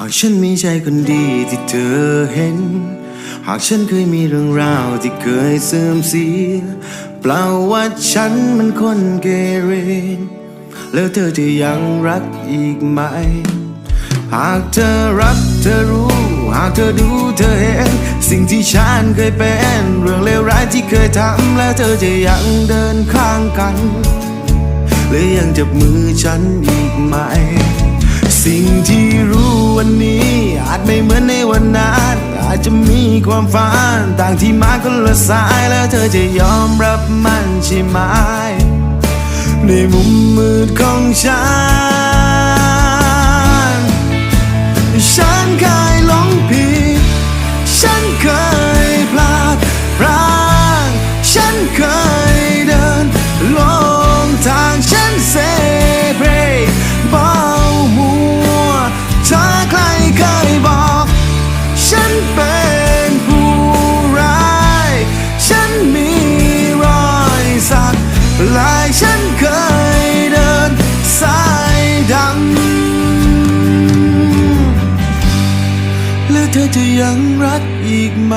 หากฉันไม่ใช่คนดีที่เธอเห็น หากฉันเคยมีเรื่องราวที่เคยเสื่อมเสียเปล่าว่าฉันมันคนเกเรแล้วเธอจะยังรักอีกไหม หากเธอรักเธอรู้ หากเธอดูเธอเห็น สิ่งที่ฉันเคยเป็น เรื่องเลวร้ายที่เคยทำ แล้วเธอจะยังเดินข้างกัน หรือยังจับมือฉันอีกไหม สิ่งที่รู้วันนี้ อาจไม่เหมือนในวันนั้นอาจจะมีความฝันต่างที่มาคนละสายแล้วเธอจะยอมรับมันใช่ไหมในมุมมืดของฉัน เป็นผู้ร้าย ฉันมีรอยสักลายฉันเคยเดินสายดำแล้วเธอจะยังรักอีกไหม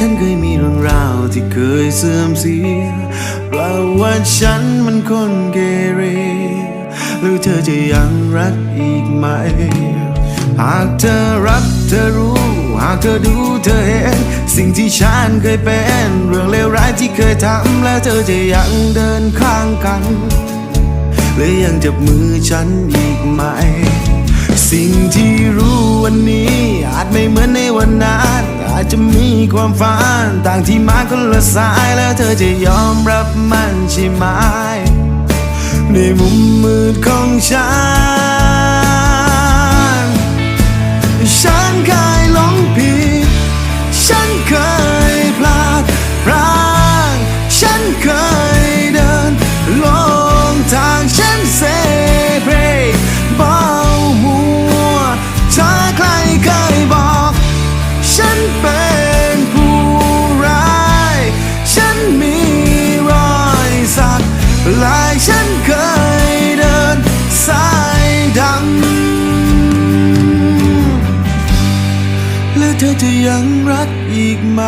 ฉันเคยมีเรื่องราวที่เคยเสื่อมเสียแปลว่าฉันมันคนเกเรหรือเธอจะยังรักอีกไหม หากเธอรักเธอรู้ หากเธอดูเธอเห็น สิ่งที่ฉันเคยเป็น เรื่องเลวร้ายที่เคยทำแล้วเธอจะยังเดินข้างกัน หรือยังจับมือฉันอีกไหม สิ่งที่รู้ วันนี้ อาจไม่เหมือนในวันนั้นอาจจะมีความฝันต่างที่มาคนละสายแล้วเธอจะยอมรับมันใช่ไหมในมุมมืดของฉัน จะยังรักอีกไหม